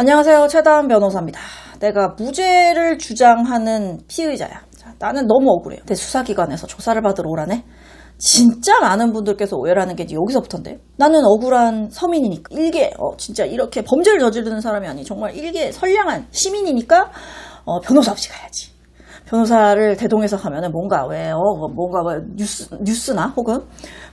안녕하세요. 최다은 변호사입니다. 내가 무죄를 주장하는 피의자야. 자, 나는 너무 억울해요. 근데 수사기관에서 조사를 받으러 오라네? 진짜 많은 분들께서 오해를 하는 게 여기서부터인데 나는 억울한 서민이니까 일개 어, 진짜 이렇게 범죄를 저지르는 사람이 아니 정말 일개 선량한 시민이니까 어, 변호사 없이 가야지. 변호사를 대동해서 가면은 뭔가 왜, 어, 뭔가 뭐 뉴스, 뉴스나 혹은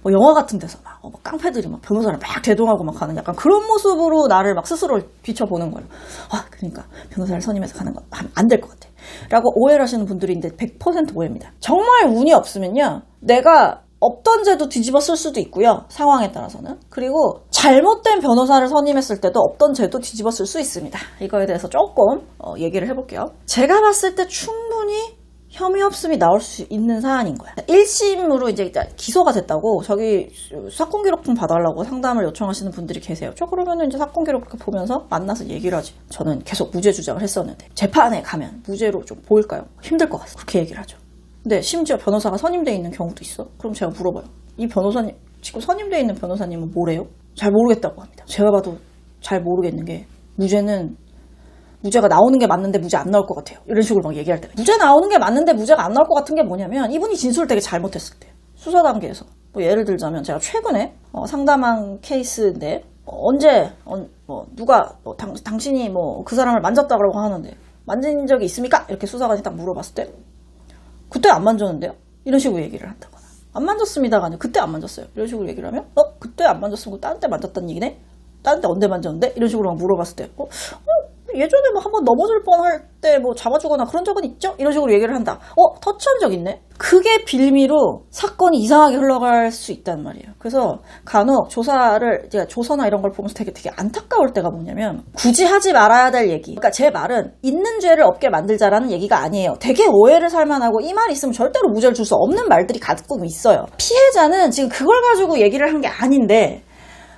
뭐 영화 같은 데서 막, 어, 막 깡패들이 막 변호사를 막 대동하고 막 가는 약간 그런 모습으로 나를 막 스스로를 비춰보는 거예요. 아, 그러니까 변호사를 선임해서 가는 거안될 것 같아. 라고 오해를 하시는 분들인데 100% 오해입니다. 정말 운이 없으면요. 내가 없던 죄도 뒤집어 쓸 수도 있고요. 상황에 따라서는. 그리고 잘못된 변호사를 선임했을 때도 없던 죄도 뒤집어 쓸 수 있습니다. 이거에 대해서 조금 어, 얘기를 해볼게요. 제가 봤을 때 충분히 혐의 없음이 나올 수 있는 사안인 거야. 1심으로 이제 기소가 됐다고 저기 사건 기록 좀 봐달라고 상담을 요청하시는 분들이 계세요. 저 그러면은 이제 사건 기록 이렇게 보면서 만나서 얘기를 하지. 저는 계속 무죄 주장을 했었는데 재판에 가면 무죄로 좀 보일까요? 힘들 것 같아요. 그렇게 얘기를 하죠. 근데 심지어 변호사가 선임돼 있는 경우도 있어. 그럼 제가 물어봐요. 이 변호사님 지금 선임돼 있는 변호사님은 뭐래요? 잘 모르겠다고 합니다. 제가 봐도 잘 모르겠는 게 무죄는 무죄가 나오는 게 맞는데 무죄 안 나올 것 같아요. 이런 식으로 막 얘기할 때 무죄 나오는 게 맞는데 무죄가 안 나올 것 같은 게 뭐냐면 이분이 진술을 되게 잘못했을 때 수사 단계에서 뭐 예를 들자면 제가 최근에 어, 상담한 케이스인데 어, 언제 어, 뭐 누가 뭐 당, 당신이 뭐 그 사람을 만졌다 그러고 하는데 만진 적이 있습니까? 이렇게 수사관이 딱 물어봤을 때 그때 안 만졌는데요? 이런 식으로 얘기를 한다거나 안 만졌습니다가 아니고 그때 안 만졌어요. 이런 식으로 얘기를 하면 어 그때 안 만졌으면 다른 때 만졌다는 얘기네? 때 언제 만졌는데? 이런 식으로 막 물어봤을 때 어, 어 예전에 뭐 한번 넘어질 뻔할 때 뭐 잡아주거나 그런 적은 있죠? 이런 식으로 얘기를 한다. 어, 터치한 적 있네? 그게 빌미로 사건이 이상하게 흘러갈 수 있단 말이에요. 그래서 간혹 조사를, 제가 조서나 이런 걸 보면서 되게 되게 안타까울 때가 뭐냐면 굳이 하지 말아야 될 얘기. 그러니까 제 말은 있는 죄를 없게 만들자라는 얘기가 아니에요. 되게 오해를 살만하고 이 말이 있으면 절대로 무죄를 줄 수 없는 말들이 가끔 있어요. 피해자는 지금 그걸 가지고 얘기를 한 게 아닌데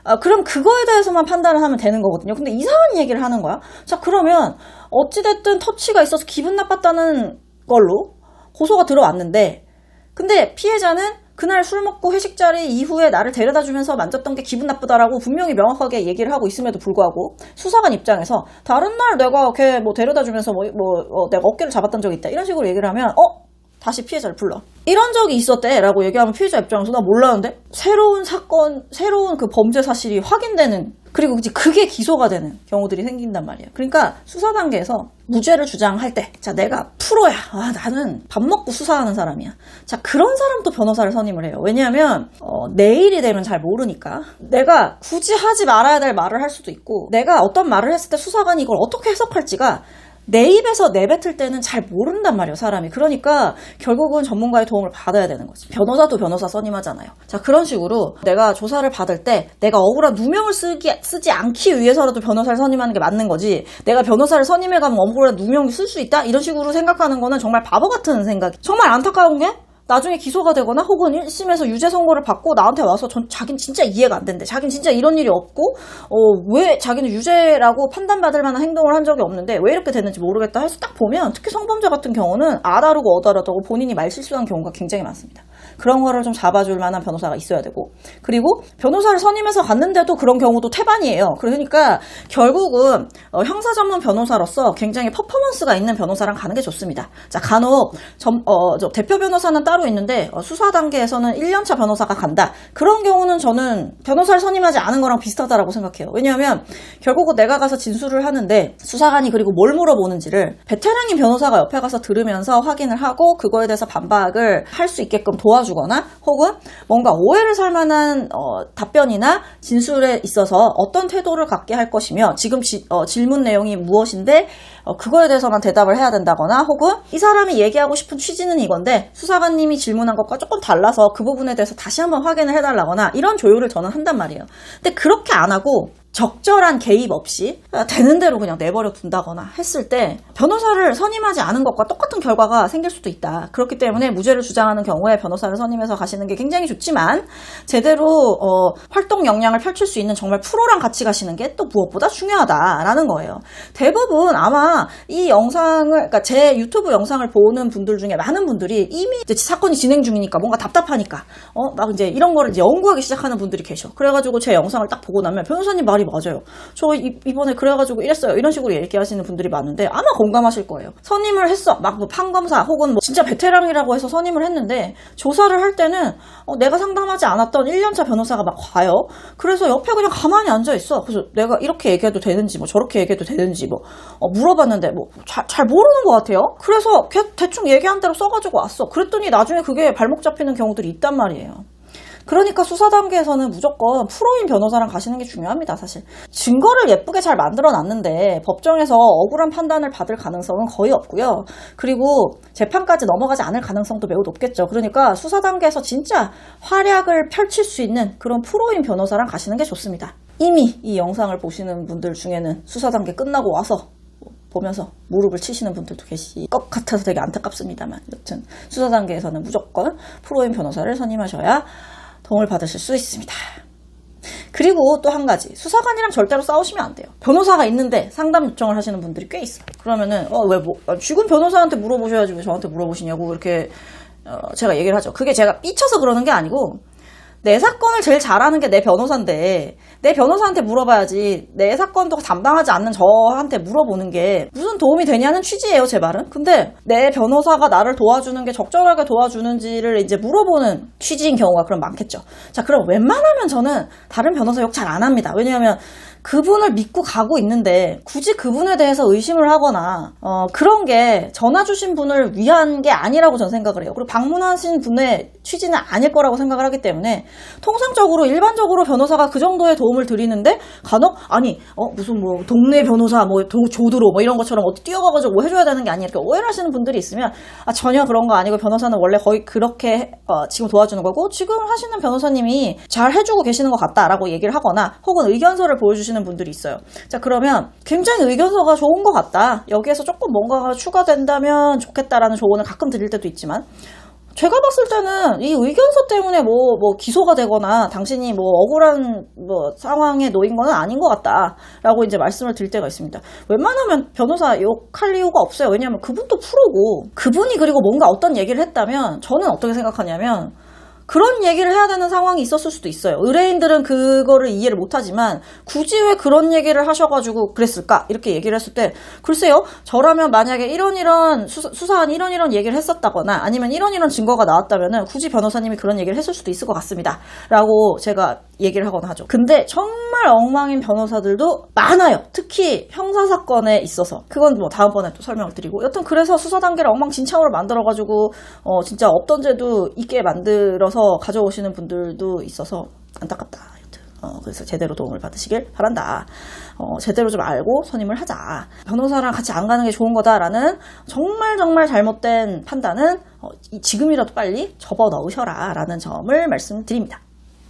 아, 그럼 그거에 대해서만 판단을 하면 되는 거거든요. 근데 이상한 얘기를 하는 거야. 자, 그러면 어찌됐든 터치가 있어서 기분 나빴다는 걸로 고소가 들어왔는데, 근데 피해자는 그날 술 먹고 회식 자리 이후에 나를 데려다 주면서 만졌던 게 기분 나쁘다라고 분명히 명확하게 얘기를 하고 있음에도 불구하고 수사관 입장에서 다른 날 내가 걔 뭐 데려다 주면서 뭐, 뭐 어, 내가 어깨를 잡았던 적이 있다. 이런 식으로 얘기를 하면, 어? 다시 피해자를 불러. 이런 적이 있었대 라고 얘기하면 피해자 입장에서 나 몰랐는데 새로운 사건, 새로운 그 범죄 사실이 확인되는 그리고 이제 그게 기소가 되는 경우들이 생긴단 말이에요. 그러니까 수사 단계에서 무죄를 주장할 때, 자, 내가 프로야. 아, 나는 밥 먹고 수사하는 사람이야. 자, 그런 사람도 변호사를 선임을 해요. 왜냐하면, 어, 내일이 되면 잘 모르니까. 내가 굳이 하지 말아야 될 말을 할 수도 있고, 내가 어떤 말을 했을 때 수사관이 이걸 어떻게 해석할지가 내 입에서 내뱉을 때는 잘 모른단 말이에요, 사람이. 그러니까 결국은 전문가의 도움을 받아야 되는 거지. 변호사도 변호사 선임하잖아요. 자, 그런 식으로 내가 조사를 받을 때 내가 억울한 누명을 쓰기, 쓰지 않기 위해서라도 변호사를 선임하는 게 맞는 거지. 내가 변호사를 선임해가면 억울한 누명을 쓸수 있다? 이런 식으로 생각하는 거는 정말 바보 같은 생각이. 정말 안타까운 게 나중에 기소가 되거나 혹은 1심에서 유죄 선고를 받고 나한테 와서 전 자긴 진짜 이해가 안 된대. 자긴 진짜 이런 일이 없고 어, 왜 자기는 유죄라고 판단받을 만한 행동을 한 적이 없는데 왜 이렇게 됐는지 모르겠다 해서 딱 보면 특히 성범죄 같은 경우는 아다르고 어다르다고 본인이 말 실수한 경우가 굉장히 많습니다. 그런 거를 좀 잡아줄 만한 변호사가 있어야 되고 그리고 변호사를 선임해서 갔는데도 그런 경우도 태반이에요. 그러니까 결국은 어, 형사 전문 변호사로서 굉장히 퍼포먼스가 있는 변호사랑 가는 게 좋습니다. 자 간혹 점, 어, 저 대표 변호사는 따로 있는데 어, 수사 단계에서는 1년차 변호사가 간다. 그런 경우는 저는 변호사를 선임하지 않은 거랑 비슷하다라고 생각해요. 왜냐하면 결국은 내가 가서 진술을 하는데 수사관이 그리고 뭘 물어보는지를 베테랑인 변호사가 옆에 가서 들으면서 확인을 하고 그거에 대해서 반박을 할 수 있게끔 도와 주거나 혹은 뭔가 오해를 살 만한 어, 답변이나 진술에 있어서 어떤 태도를 갖게 할 것이며 지금 지- 어, 질문 내용이 무엇인데 어, 그거에 대해서만 대답을 해야 된다거나 혹은 이 사람이 얘기하고 싶은 취지는 이건데 수사관님이 질문한 것과 조금 달라서 그 부분에 대해서 다시 한번 확인을 해달라거나 이런 조율을 저는 한단 말이에요. 근데 그렇게 안 하고 적절한 개입 없이 되는 대로 그냥 내버려 둔다거나 했을 때 변호사를 선임하지 않은 것과 똑같은 결과가 생길 수도 있다. 그렇기 때문에 무죄를 주장하는 경우에 변호사를 선임해서 가시는 게 굉장히 좋지만 제대로 어, 활동 역량을 펼칠 수 있는 정말 프로랑 같이 가시는 게 또 무엇보다 중요하다라는 거예요. 대부분 아마 이 영상을 그러니까 제 유튜브 영상을 보는 분들 중에 많은 분들이 이미 사건이 진행 중이니까 뭔가 답답하니까 어 막 이제 이런 거를 이제 연구하기 시작하는 분들이 계셔. 그래가지고 제 영상을 딱 보고 나면 변호사님 말이 맞아요. 저 이, 이번에 그래가지고 이랬어요. 이런 식으로 얘기하시는 분들이 많은데 아마 공감하실 거예요. 선임을 했어. 막 뭐 판검사 혹은 뭐 진짜 베테랑이라고 해서 선임을 했는데 조사를 할 때는 어, 내가 상담하지 않았던 1년차 변호사가 막 와요. 그래서 옆에 그냥 가만히 앉아 있어. 그래서 내가 이렇게 얘기해도 되는지 뭐 저렇게 얘기해도 되는지 뭐 어, 물어봤는데 뭐잘 모르는 것 같아요. 그래서 걔 대충 얘기한 대로 써가지고 왔어. 그랬더니 나중에 그게 발목 잡히는 경우들이 있단 말이에요. 그러니까 수사 단계에서는 무조건 프로인 변호사랑 가시는 게 중요합니다, 사실. 증거를 예쁘게 잘 만들어 놨는데 법정에서 억울한 판단을 받을 가능성은 거의 없고요. 그리고 재판까지 넘어가지 않을 가능성도 매우 높겠죠. 그러니까 수사 단계에서 진짜 활약을 펼칠 수 있는 그런 프로인 변호사랑 가시는 게 좋습니다. 이미 이 영상을 보시는 분들 중에는 수사 단계 끝나고 와서 보면서 무릎을 치시는 분들도 계실 것 같아서 되게 안타깝습니다만 여튼 수사 단계에서는 무조건 프로인 변호사를 선임하셔야 도움을 받으실 수 있습니다. 그리고 또 한 가지 수사관이랑 절대로 싸우시면 안 돼요. 변호사가 있는데 상담 요청을 하시는 분들이 꽤 있어요. 그러면은 어왜뭐 죽은 변호사한테 물어보셔야지 왜 저한테 물어보시냐고 이렇게 어, 제가 얘기를 하죠. 그게 제가 삐쳐서 그러는 게 아니고 내 사건을 제일 잘하는 게 내 변호사인데 내 변호사한테 물어봐야지 내 사건도 담당하지 않는 저한테 물어보는 게 무슨 도움이 되냐는 취지예요 제 말은. 근데 내 변호사가 나를 도와주는 게 적절하게 도와주는지를 이제 물어보는 취지인 경우가 그럼 많겠죠. 자 그럼 웬만하면 저는 다른 변호사 욕 잘 안 합니다. 왜냐하면 그분을 믿고 가고 있는데 굳이 그분에 대해서 의심을 하거나 어, 그런 게 전화 주신 분을 위한 게 아니라고 저는 생각을 해요. 그리고 방문하신 분의 취지는 아닐 거라고 생각을 하기 때문에 통상적으로 일반적으로 변호사가 그 정도의 도움을 드리는데 간혹 아니 어 무슨 뭐 동네 변호사 뭐 도- 조드로 뭐 이런 것처럼 어디 뛰어가가지고 뭐 해줘야 되는 게 아니야 이렇게 오해를 하시는 분들이 있으면 아 전혀 그런 거 아니고 변호사는 원래 거의 그렇게 어, 지금 도와주는 거고 지금 하시는 변호사님이 잘 해주고 계시는 것 같다라고 얘기를 하거나 혹은 의견서를 보여주시 는 분들이 있어요. 자 그러면 굉장히 의견서가 좋은 것 같다. 여기에서 조금 뭔가가 추가된다면 좋겠다라는 조언을 가끔 드릴 때도 있지만 제가 봤을 때는 이 의견서 때문에 뭐, 뭐 기소가 되거나 당신이 뭐 억울한 뭐 상황에 놓인 거는 아닌 것 같다라고 이제 말씀을 드릴 때가 있습니다. 웬만하면 변호사 욕할 이유가 없어요. 왜냐하면 그분도 프로고 그분이 그리고 뭔가 어떤 얘기를 했다면 저는 어떻게 생각하냐면 그런 얘기를 해야 되는 상황이 있었을 수도 있어요. 의뢰인들은 그거를 이해를 못하지만 굳이 왜 그런 얘기를 하셔가지고 그랬을까? 이렇게 얘기를 했을 때 글쎄요. 저라면 만약에 이런 이런 수사, 수사관 이런 이런 얘기를 했었다거나 아니면 이런 이런 증거가 나왔다면은 굳이 변호사님이 그런 얘기를 했을 수도 있을 것 같습니다. 라고 제가 얘기를 하거나 하죠. 근데 정말 엉망인 변호사들도 많아요. 특히 형사사건에 있어서. 그건 뭐 다음번에 또 설명을 드리고. 여튼 그래서 수사 단계를 엉망진창으로 만들어가지고, 어, 진짜 없던 죄도 있게 만들어서 가져오시는 분들도 있어서 안타깝다. 여튼. 어, 그래서 제대로 도움을 받으시길 바란다. 어, 제대로 좀 알고 선임을 하자. 변호사랑 같이 안 가는 게 좋은 거다라는 정말 정말 잘못된 판단은 어, 이- 지금이라도 빨리 접어 넣으셔라 라는 점을 말씀드립니다.